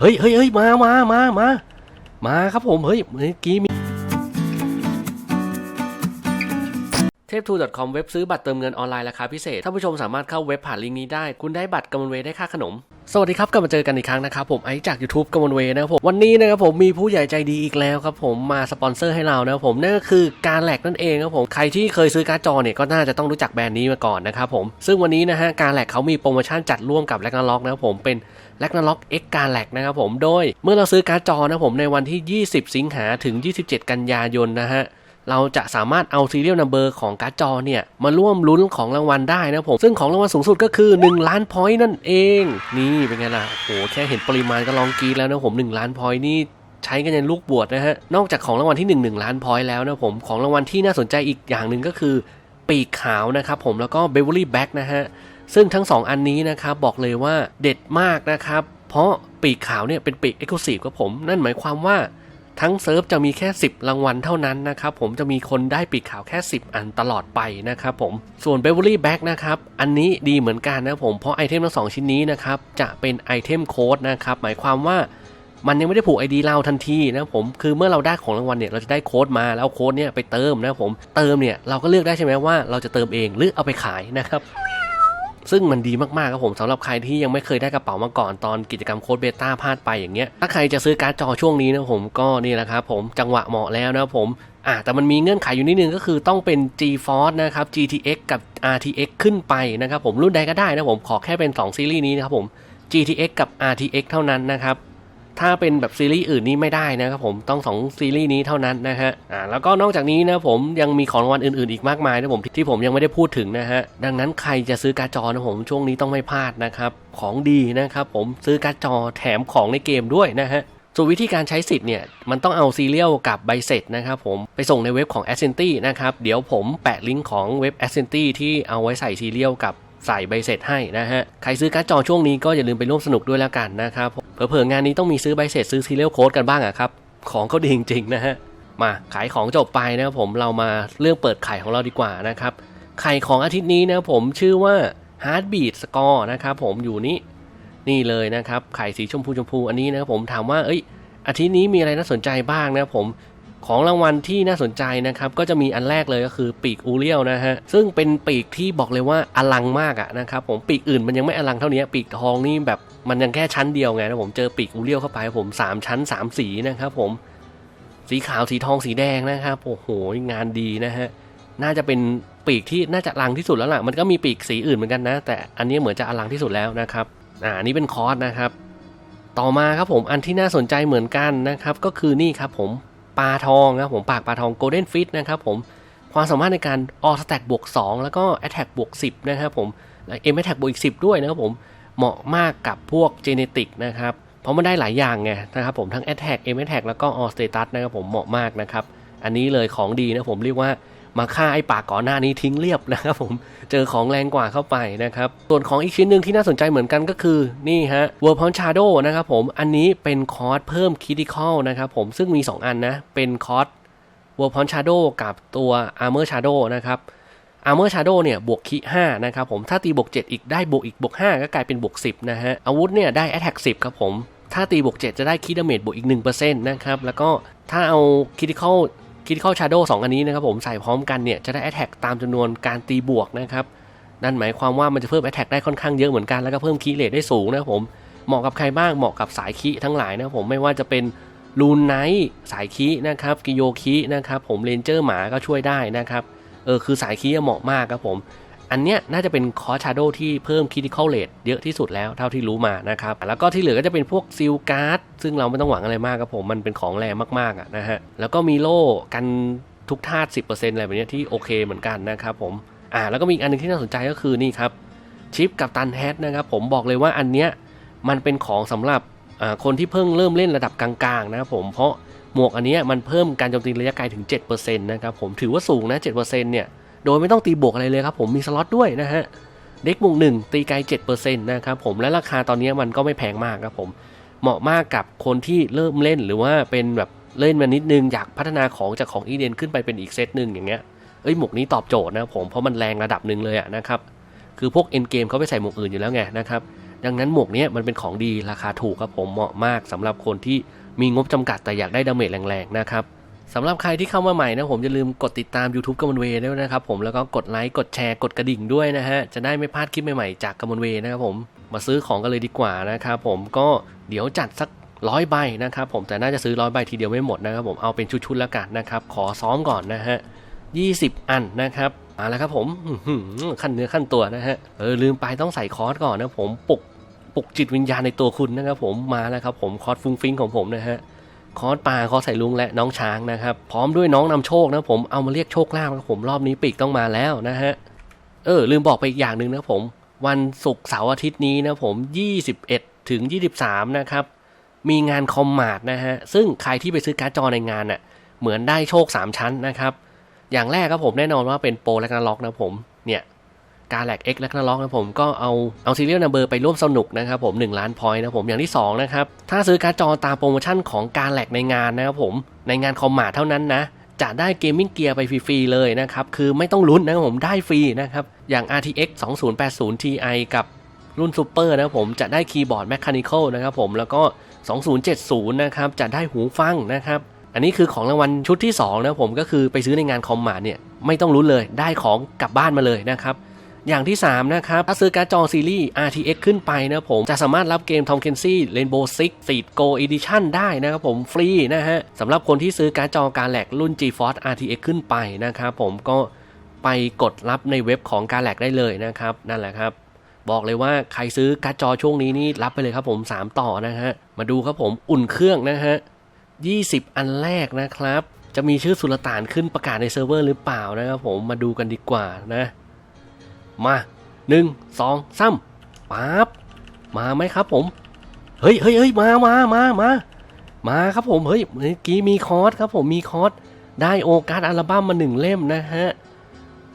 เฮ้ยเฮ้ยเฮ้ยมามามามามาครับผมเฮ้ยเมื่อกี้มี เทพทู .com เว็บซื้อบัตรเติมเงินออนไลน์ราคาพิเศษท่านผู้ชมสามารถเข้าเว็บผ่านลิงก์นี้ได้ คุณได้บัตรกำมลเวได้ค่าขนม สวัสดีครับกลับมาเจอกันอีกครั้งนะครับผมไอจาก YouTube กำมลเวนะครับผมวันนี้นะครับผมมีผู้ใหญ่ใจดีอีกแล้วครับผมมาสปอนเซอร์ให้เรานะครับผมนั่นก็คือการแหลกนั่นเองครับผมใครที่เคยซื้อการ์ดจอเนี่ยก็น่าจะต้องรู้จักแบรนด์นี้มาก่อนนะครับผมซึ่งวันนี้นะฮะการแหลกเขามีโปรโมชั่นจัดร่วมกับแลกนาล็อกนะครับผมเป็นแลกนาล็อก X การแหลกนะครับผมโดย เมื่อเราซื้อการ์ดจอนะผมในวันที่ 20 สิงหาถึง 27 กันยายนนะฮะ เราจะสามารถเอา serial number ของการ์ดจอเนี่ย มาร่วมลุ้นของรางวัลได้นะผม ซึ่งของรางวัลสูงสุดก็คือ 1 ล้านพอยต์นั่นเอง นี่เป็นไงล่ะโอ้โหแค่เห็นปริมาณก็ลองกีแล้วนะผม 1 ล้านพอยต์นี่ใช้กันในลูกบวชนะฮะ นอกจากของรางวัลที่ 1 1 ล้านพอยต์แล้วนะผม ของรางวัลที่น่าสนใจอีกอย่างหนึ่งก็คือ ปีกขาวนะครับผม แล้วก็ Beverly Back นะฮะ ซึ่งทั้ง 2 อันนี้นะครับบอกเลยว่าเด็ดมากนะครับ เพราะปีกขาวเนี่ยเป็นปีก Exclusive กับผม นั่นหมายความว่า ทั้งเซิร์ฟจะมีแค่ 10 รางวัลเท่านั้นนะครับผมจะมีคนได้ปีกขาวแค่ 10 อันตลอดไปนะครับผมส่วน Beverly Back นะครับอันนี้ดีเหมือนกันนะผมเพราะไอเทมทั้งสองชิ้นนี้นะครับจะเป็นไอเทมโค้ดนะครับหมายความว่ามันยังไม่ได้ผูก ID เราทันทีนะผมคือเมื่อเราได้ของรางวัลเนี่ยเราจะได้โค้ดมาแล้วโค้ดเนี่ยไปเติมนะผมเติมเนี่ยเราก็เลือกได้ใช่ไหมว่าเราจะเติมเองหรือเอาไปขายนะครับ ซึ่งมันดีมากๆครับผมสำหรับใครที่ยังไม่เคยได้กระเป๋ามาก่อนตอนกิจกรรมโค้ดเบต้าพลาดไปอย่างเงี้ยถ้าใครจะซื้อการ์ดจอช่วงนี้นะผมก็นี่แหละครับผมจังหวะเหมาะแล้วนะผมอ่าแต่มันมีเงื่อนไขอยู่นิดนึงก็คือต้องเป็น GeForce นะครับ GTX กับ RTX ขึ้นไปนะครับผมรุ่นใดก็ได้นะผมขอแค่เป็น 2 ซีรีส์นี้นะครับผม GTX กับ RTX เท่านั้นนะครับ ถ้าเป็นแบบซีรีส์อื่นนี่ไม่ได้นะครับผมต้องสองซีรีส์นี้เท่านั้นนะฮะอ่าแล้วก็นอกจากนี้นะผมยังมีของรางวัลอื่นๆอีกมากมายนะผมที่ผมยังไม่ได้พูดถึงนะฮะดังนั้นใครจะซื้อการ์ดจอนะผมช่วงนี้ต้องไม่พลาดนะครับของดีนะครับผมซื้อการ์ดจอแถมของในเกมด้วยนะฮะส่วนวิธีการใช้สิทธิ์เนี่ย มันต้องเอาซีเรียลกับใบเสร็จนะครับผมไปส่งในเว็บของ a s c e n t y นะครับ เดี๋ยวผมแปะลิงก์ของเว็บ a s c e n t y ที่เอาไว้ใส่ซีเรียลกับใส่ใบเสร็จให้นะฮะ ใครซื้อการ์ดจอช่วงนี้ก็อย่าลืมไปร่วมสนุกด้วยแล้วกันนะครับ เผื่อๆงานนี้ต้องมีซื้อใบเสร็จซื้อซีเรียลโค้ดกันบ้างอะครับ ของเขาดีจริงๆนะฮะ มาขายของจบไปนะครับผมเรามาเรื่องเปิดไข่ของเราดีกว่านะครับ ไข่ของอาทิตย์นี้นะครับผมชื่อว่า Heartbeat Score นะครับผมอยู่นี่นี่เลยนะครับ ไข่สีชมพูชมพูอันนี้นะครับผมถามว่าเอ้ยอาทิตย์นี้มีอะไรน่าสนใจบ้างนะครับผมของรางวัลที่น่าสนใจนะครับ ก็จะมีอันแรกเลยก็คือปีกอูเรียลนะฮะ ซึ่งเป็นปีกที่บอกเลยว่าอลังมากอะนะครับผมปีกอื่นมันยังไม่อลังเท่านี้ ปีกทองนี่แบบ มันยังแค่ชั้นเดียวไงนะผมเจอปีกอูเรียลเข้าไปผม3ชั้น3สีนะครับ ผม สีขาวสีทองสีแดงนะครับโอ้โหงานดีนะฮะน่าจะเป็นปีกที่น่าจะอลังที่สุดแล้วล่ะมันก็มีปีกสีอื่นเหมือนกันนะ แต่อันนี้เหมือนจะอลังที่สุดแล้วนะครับอ่านี้เป็นคอร์สนะครับ ต่อมาครับผมอันที่น่าสนใจเหมือนกันนะครับ ก็คือนี่ครับผมปลาทองนะครับผมปากปลาทอง Golden Fit นะครับผมความสามารถในการออสแต็กบวก2แล้วก็ Attack บวก10นะครับผมเอ็มแอทแทกบวกอีก10 ด้วยนะครับผม เหมาะมากกับพวกเจเนติกนะครับ เพราะมันได้หลายอย่างไงนะครับผมทั้ง Attack M Attack แล้วก็ All Status นะครับผมเหมาะมากนะครับ อันนี้เลยของดีนะผมเรียกว่ามาฆ่าไอ้ปากก่อนหน้านี้ทิ้งเรียบนะครับผมเจอของแรงกว่าเข้าไปนะครับส่วนของอีกชิ้นหนึ่งที่น่าสนใจเหมือนกันก็คือนี่ฮะ World Pound Shadow นะครับผมอันนี้เป็นคอร์สเพิ่ม Critical นะครับผมซึ่งมี 2 อันนะ เป็นคอร์ส World Pound Shadow กับตัว Armor Shadow นะครับ Armor Shadow เนี่ยบวกคี5นะครับผมถ้าตีบวก7อีกได้บวกอีกบวก5ก็กลายเป็นบวก10นะฮะอาวุธเนี่ยได้ Attack 10ครับผมถ้าตีบวก7จะได้คีดาเมจบวกอีก1%นะครับแล้วก็ถ้าเอา Critical คิดเข้าชาโดว์สองอันนี้นะครับผมใส่พร้อมกันเนี่ยจะได้ Attack ตามจำนวนการตีบวกนะครับนั่นหมายความว่ามันจะเพิ่ม Attack ได้ค่อนข้างเยอะเหมือนกันแล้วก็เพิ่มคีเลทได้สูงนะครับผมเหมาะกับใครบ้างเหมาะกับสายคีทั้งหลายนะครับผมไม่ว่าจะเป็นลูนไนท์สายคีนะครับกิโยคีนะครับผมเลนเจอร์หมาก็ช่วยได้นะครับ เออคือสายคีเหมาะมากครับผม อันเนี้ยน่าจะเป็นคอชาร์โดที่เพิ่มคิ t ค c ลเล e เยอะที่สุดแล้วเท่าที่รู้มานะครับ แล้วก็ที่เหลือก็จะเป็นพวกซิลการ์ดซึ่งเราไม่ต้องหวังอะไรมากครับผม มันเป็นของแรงมากๆอะนะฮะ แล้วก็มีโล่กันทุกธาตุ 10%อะไรแบบนี้ที่โอเคเหมือนกันนะครับผม อ่า แล้วก็มีอีกอันหนึงที่น่าสนใจก็คือนี่ครับชิปกับตันแฮทนะครับผมบอกเลยว่าอันเนี้ยมันเป็นของสำหรับอ่าคนที่เพิ่งเริ่มเล่นระดับกลางๆนะครับผมเพราะ หมวกอันนี้มันเพิ่มการโจมตีระยะไกลถึง 7%นะครับผมถือว่าสูงนะ 7%เนี่ยโดยไม่ต้องตีบวกอะไรเลยครับผมมีสล็อตด้วยนะฮะเด็กหมุกหนึ่งตีไกล7%นะครับผมและราคาตอนนี้มันก็ไม่แพงมากครับผมเหมาะมากกับคนที่เริ่มเล่นหรือว่าเป็นแบบเล่นมานิดนึงอยากพัฒนาของจากของอีเดนขึ้นไปเป็นอีกเซตหนึ่งอย่างเงี้ยเอ้ยหมวกนี้ตอบโจทย์นะผมเพราะมันแรงระดับหนึ่งเลยอะนะครับคือพวกเอ็นเกมเขาไปใส่หมวกอื่นอยู่แล้วไงนะครับดังนั้นหมวกนี้มันเป็นของดีราคาถูกครับผมเหมาะมากสำหรับคนที่ มีงบจำกัดแต่อยากได้ดาเมจแรงๆนะครับสำหรับใครที่เข้ามาใหม่นะผมอย่าลืมกดติดตาม YouTube กมลเวด้วยนะครับผมแล้วก็กดไลค์กดแชร์กดกระดิ่งด้วยนะฮะจะได้ไม่พลาดคลิปใหม่ๆจากกมลเวนะครับผมมาซื้อของกันเลยดีกว่านะครับผมก็เดี๋ยวจัดสักร้อยใบนะครับผมแต่น่าจะซื้อร้อยใบทีเดียวไม่หมดนะครับผมเอาเป็นชุดๆแล้วกันนะครับขอซ้อมก่อนนะฮะ20 อันนะครับเอาละครับผมขั้นเนื้อขั้นตัวนะฮะเออลืมไปต้องใส่คอร์สก่อนนะผมปลุก ปลุกจิตวิญญาณในตัวคุณนะครับผมมาแล้วครับผมคอร์สฟุ้งฟิ้งของผมนะฮะคอร์สปลาคอร์สใส่ลุงและน้องช้างนะครับพร้อมด้วยน้องนำโชคนะผมเอามาเรียกโชคลาภนะครับผมรอบนี้ปีกต้องมาแล้วนะฮะเออลืมบอกไปอีกอย่างหนึ่งนะผมวันศุกร์เสาร์อาทิตย์นี้นะผม 21 ถึง 23 นะครับ มีงานคอมมาดนะฮะ ซึ่งใครที่ไปซื้อการ์ดจอในงานอะ เหมือนได้โชค 3 ชั้นนะครับ อย่างแรกครับผมแน่นอนว่าเป็นโปรแลกนาล็อกนะผม เนี่ย การแลกเอ็กแลกนาล็อกนะผมก็เอาเอาซีเรียลนัมเบอร์ไปร่วมสนุกนะครับผม 1 ล้านพอยต์นะผมอย่างที่2นะครับถ้าซื้อการ์ดจอตามโปรโมชั่นของการแลกในงานนะครับผมในงานคอมมาเท่านั้นนะจะได้เกมมิ่งเกียร์ไปฟรี ๆ เลยนะครับ คือไม่ต้องลุ้นนะครับผมได้ฟรีนะครับ อย่าง RTX 2080 Ti กับรุ่นซูเปอร์นะผมจะได้คีย์บอร์ด Mechanical นะครับผมแล้วก็ 2070 นะครับ จะได้หูฟังนะครับ อันนี้คือของรางวัลชุดที่ 2 นะผมก็คือไปซื้อในงานคอมมาเนี่ย ไม่ต้องรุ้นเลยได้ของกลับบ้านมาเลยนะครับ อย่างที่ 3 นะครับ ถ้าซื้อการ์ดจอซีรีส์ RTX ขึ้นไปนะผมจะสามารถรับเกม Tom Clancy Rainbow Six Siege Go Edition ได้นะครับผมฟรีนะฮะสำหรับคนที่ซื้อการ์ดจอการแลกรุ่น GeForce RTX ขึ้นไปนะครับผมก็ไปกดรับในเว็บของการแลกได้เลยนะครับนั่นแหละครับบอกเลยว่าใครซื้อการ์ดจอช่วงนี้นี่รับไปเลยครับผม 3 ต่อนะฮะ มาดูครับผมอุ่นเครื่องนะฮะ 20 อันแรกนะครับ จะมีชื่อสุลต่านขึ้นประกาศในเซิร์ฟเวอร์หรือเปล่านะครับผมมาดูกันดีกว่านะ มาหนึ่งสองสามปั๊บมาไหมครับผม เฮ้ยเฮ้ยเฮ้ยมามามามามาครับผมเฮ้ยเมื่อกี้มีคอร์สครับผมมีคอร์สได้โอการ์ดอัลบั้มมาหนึ่งเล่มนะฮะ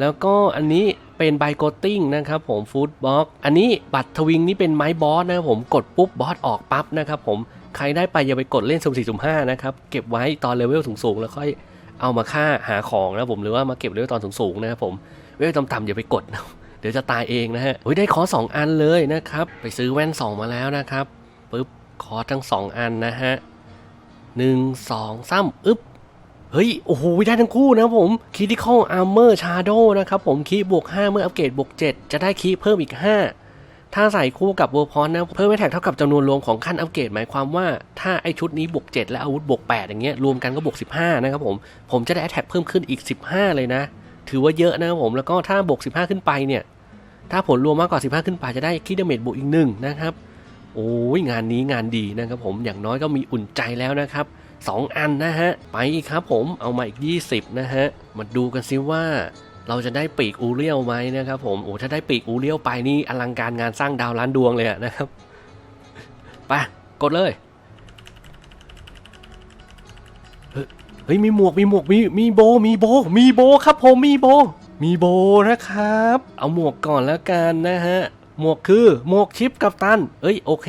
แล้วก็อันนี้เป็นไบโกติ้งนะครับผมฟู้ดบ็อกอันนี้บัตรทวิงนี่เป็นไม้บอสนะครับผมกดปุ๊บบอสออกปั๊บนะครับผมใครได้ไปอย่าไปกดเล่นสุ่มสี่สุ่มห้านะครับเก็บไว้ตอนเลเวลสูงๆ แล้วค่อยเอามาค่าหาของนะผมหรือว่ามาเก็บเลเวลตอนสูงๆนะครับผมเลเวลต่ำๆอย่าไปกดนะ ดี๋ยวจะตายเองนะฮะเฮ้ยได้คอสองอันเลยนะครับ ไปซื้อแว่นสองมาแล้วนะครับปึ๊บคอทั้งสองอันนะฮะหนึ่งสองสามอึ๊บเฮ้ย โอ้โหได้ทั้งคู่นะครับผม Critical Armor Shadow นะครับผมคีบวก 5 เมื่ออัปเกรดบวก 7 จะได้คีเพิ่มอีก 5 ถ้าใส่คู่กับ w o r p o n นะ เพิ่มไม่แท็กเท่ากับจำนวนรวมของขั้นอัปเกรดหมายความว่าถ้าไอชุดนี้บวก 7 และอาวุธบวก 8 อย่างเงี้ยรวมกันก็บวก 15 นะครับผม ผมจะได้แท็กเพิ่มขึ้นอีก 15 เลยนะ ถือว่าเยอะนะครับผมแล้วก็ถ้าบวก 15 ขึ้นไปเนี่ย ถ้าผลรวมมากกว่า 15 ขึ้นไปจะได้คีดาเมจบวกอีกหนึ่งนะครับ โอ้ยงานนี้งานดีนะครับผมอย่างน้อยก็มีอุ่นใจแล้วนะครับ 2 อันนะฮะ ไปอีกครับผมเอามาอีก 20 นะฮะ มาดูกันซิว่า เราจะได้ปีกอูเรียวไหมนะครับผมโอ้ถ้าได้ปีกอูเรียวไปนี่อลังการงานสร้างดาวล้านดวงเลยนะครับไปกดเลยเฮ้ยมีหมวกมีหมวกมีมีโบมีโบมีโบครับผมมีโบ มีโบนะครับ เอาหมวกก่อนแล้วกันนะฮะ หมวกคือหมวกชิปกับตัน เอ้ยโอเค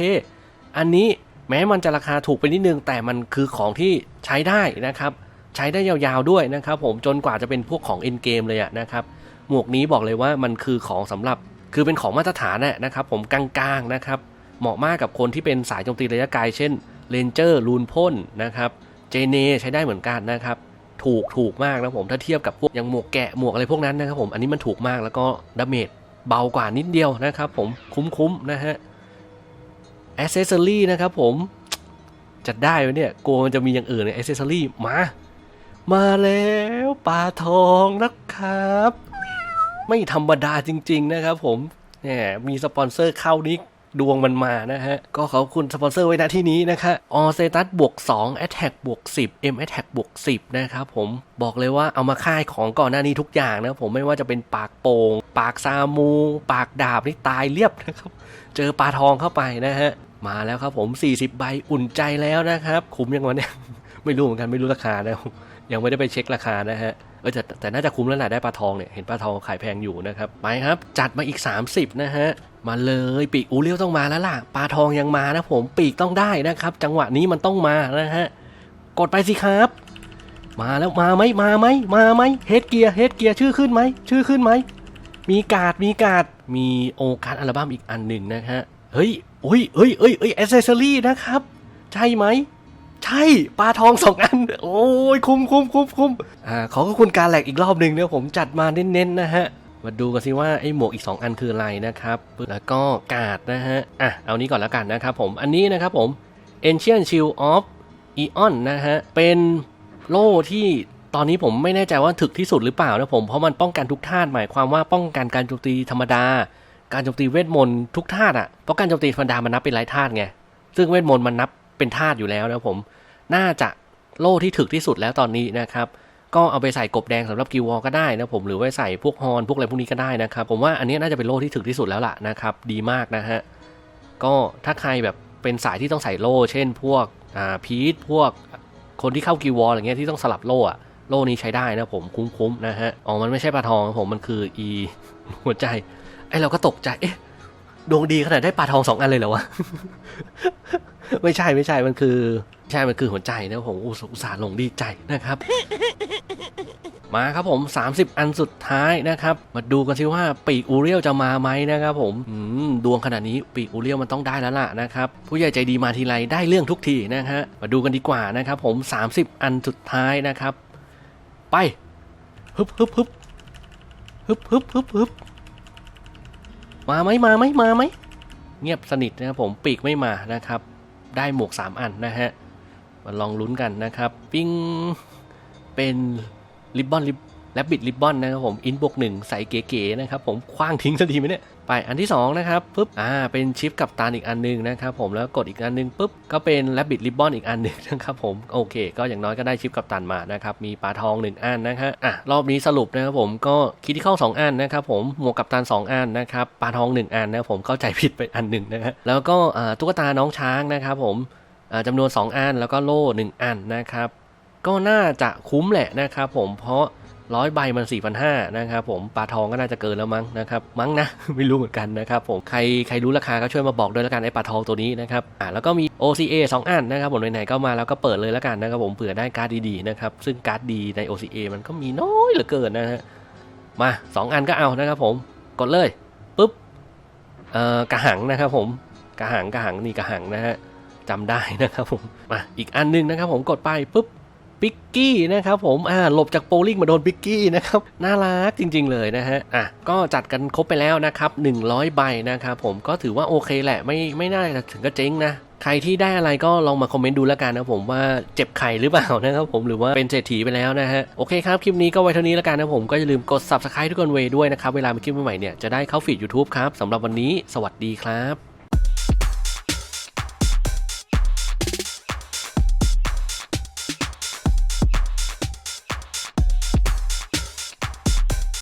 อันนี้แม้มันจะราคาถูกไปนิดนึง แต่มันคือของที่ใช้ได้นะครับ ใช้ได้ยาวๆด้วยนะครับผมจนกว่าจะเป็นพวกของเอ็นเกมเลยอะนะครับ หมวกนี้บอกเลยว่ามันคือของสำหรับคือเป็นของมาตรฐานน่ะนะครับผมกลางๆนะครับ เหมาะมากกับคนที่เป็นสายโจมตีระยะไกลเช่นเลนเจอร์ลูนพ่นนะครับ เจเนใช้ได้เหมือนกันนะครับ ถูกถูกมากนะผมถ้าเทียบกับพวกอย่างหมวกแกะหมวกอะไรพวกนั้นนะครับผมอันนี้มันถูกมากแล้วก็ดาเมจเบากว่านิดเดียวนะครับผมคุ้มๆนะฮะอ c เซสซอรี่นะครับผมจะได้ไหมเนี่ยกลัวมันจะมีอย่างอื่นในอ c เซสซอรี่มา มาแล้วปลาทองนะครับ ไม่ธรรมดาจริง ๆ นะครับผมแหมมีสปอนเซอร์เข้านี้ ดวงมันมานะฮะ ก็ขอบคุณสปอนเซอร์ไว้ณที่นี้นะคะออเซตัสบวก2 Attack บวก10 M Attack บวก10 นะครับผมบอกเลยว่าเอามาค่ายของก่อนหน้านี้ทุกอย่างนะผมไม่ว่าจะเป็นปากโปง่ง ปากซามู ปากดาบนี่ตายเรียบนะครับ เจอปลาทองเข้าไปนะฮะ มาแล้วครับผม 40 ใบอุ่นใจแล้วนะครับ คุ้มยังวะเนี่ยไม่รู้เหมือนกันไม่รู้ราคานะยังไม่ได้ไปเช็คราคานะฮะเออแต่แต่น่าจะคุ้มแล้วแหละได้ปลาทองเนี่ย เห็นปลาทองขายแพงอยู่นะครับ ไปครับ จัดมาอีก 30 นะฮะ มาเลยปีกอูเลี้ยวต้องมาแล้วล่ะปลาทองยังมานะผมปีกต้องได้นะครับ จังหวะนี้มันต้องมานะฮะกดไปสิครับ มาแล้วมาไหมมาไหมมาไหมเฮดเกียร์เฮดเกียร์ชื่อขึ้นไหมชื่อขึ้นไหมมีกาดมีกาดมีโอการอัลบั้มอีกอันหนึ่งนะฮะเฮ้ยโอ้ยเอ้ยเอ้ยเอ้ยอเซสซอรี่นะครับ ใช่ไหมใช่ปลาทองสองอัน โอ้ยคุ้มคุ้มคุ้มคุ้มอ่าขอขอบคุณการแหลกอีกรอบหนึ่งเนี่ยผมจัดมาเน้นๆนะฮะ มาดูกันสิว่าไอ้หมวกอีก 2 อันคืออะไรนะครับ แล้วก็กาดนะฮะ อะ เอานี้ก่อนแล้วกันนะครับผม อันนี้นะครับผม Ancient Shield of Eon นะฮะ เป็นโล่ที่ตอนนี้ผมไม่แน่ใจว่าถึกที่สุดหรือเปล่านะผม เพราะมันป้องกันทุกธาตุหมายความว่าป้องกันการโจมตีธรรมดา การโจมตีเวทมนต์ทุกธาตุอะเพราะการโจมตีธรรมดามันนับเป็นไร้ธาตุไง ซึ่งเวทมนต์มันนับเป็นธาตุอยู่แล้วนะผม น่าจะโล่ที่ถึกที่สุดแล้วตอนนี้นะครับ ก็เอาไปใส่กบแดงสำหรับกิววอก็ได้นะผมหรือว่าใส่พวกฮอนพวกอะไรพวกนี้ก็ได้นะครับผมว่าอันนี้น่าจะเป็นโล่ที่ถึกที่สุดแล้วล่ะนะครับดีมากนะฮะก็ถ้าใครแบบเป็นสายที่ต้องใส่โล่ เช่น พวกอ่าพีทพวกคนที่เข้ากิววออะไรเงี้ยที่ต้องสลับโล่อะโล่นี้ใช้ได้นะผมคุ้มๆนะฮะอ๋อมันไม่ใช่ปลาทองผมมันคืออีหัวใจไอเราก็ตกใจเอ๊ะ ดวงดีขนาดได้ปลาทองสองอันเลยเหรอวะ ไม่ใช่ไม่ใช่มันคือ ใช่มันคือหัวใจนะผมอุตส่าห์ลงดีใจนะครับ มาครับผม 30 อันสุดท้ายนะครับ มาดูกันซิว่าปีกอูเรียลจะมาไหมนะครับผมดวงขนาดนี้ปีกอูเรียลมันต้องได้แล้วล่ะนะครับ ผู้ใหญ่ใจดีมาทีไรได้เรื่องทุกทีนะฮะมาดูกันดีกว่านะครับ ผม 30 อันสุดท้ายนะครับ ไปฮึบฮึบฮึบฮึบฮึบฮึบฮึบ มาไหมมาไหมมาไหมเงียบสนิทนะครับผมปีกไม่มานะครับ ได้หมวก 3 อันนะฮะมาลองลุ้นกันนะครับ ปิ้งเป็นริบบอนริบแลบบิดริบบอนนะครับผมอินบวกหนึ่งใส่เก๋ๆนะครับผมคว้างทิ้งสักทีไหมเนี่ย ไปอันที่2นะครับปุ๊บอ่าเป็นชิปกับตาอีกอันหนึงนะครับผมแล้วกดอีกอันหนึงปุ๊บก็เป็นแลบบิดริบบอนอีกอันหนึ่งนะครับผมโอเค ก็อย่างน้อยก็ได้ชิปกับตันมานะครับมีปลาทอง1อันนะฮะอะรอบนี้สรุปนะครับผมก็คิดที่เข้า2อันนะครับผมหมวกกับตัน2อันนะครับปลาทอง1อันนะครับผมเข้าใจผิดไปอันหนึ่งนะฮะแล้วก็อ่าตุ๊กตาน้องช้างนะครับผมอ่าจำนวน 2 อันแล้วก็โล่ 1 อันนะครับก็น่าจะคุ้มแหละนะครับผมเพราะ ร้อยใบมัน4 5 0 0นห้านะครับผมปลาทองก็น่าจะเกินแล้วมั้งนะครับมั้งนะ ไม่รู้เหมือนกันนะครับผมใครใครรู้ราคาก็ช่วยมาบอกด้วยแล้วกันไอ้ปลาทองตัวนี้นะครับอ่าแล้วก็มี OCA 2 อันนะครับผมไหนๆก็มาแล้วก็เปิดเลยแล้วกันนะครับผมเผื่อได้การ์ดดีๆนะครับซึ่งการ์ดดีใน OCA มันก็มีน้อยเหลือเกินนะฮะมา 2 อันก็เอานะครับผมกดเลยปุ๊บเอ่อกระหังนะครับผมกระหังกระหังนี่กระหังนะฮะจำได้นะครับผมมาอีกอันหนึงนะครับผมกดไปปุ๊บ ปิกกี้นะครับผมอ่าหลบจากโปลิงมาโดนปิกกี้นะครับน่ารักจริง ๆ เลยนะฮะอะก็จัดกันครบไปแล้วนะครับ100 ใบนะครับผมก็ถือว่าโอเคแหละไม่ไม่น่าจะถึงกับเจ๊งนะใครที่ได้อะไรก็ลองมาคอมเมนต์ดูแล้วกันนะผมว่าเจ็บไข่หรือเปล่านะครับผมหรือว่าเป็นเศรษฐีไปแล้วนะฮะโอเคครับคลิปนี้ก็ไว้เท่านี้แล้วกันนะผมก็อย่าลืมกด subscribe ทุกคนเวด้วยนะครับเวลามีคลิปใหม่ๆเนี่ยจะได้เข้าฟีด YouTube ครับสำหรับวันนี้ สวัสดีครับ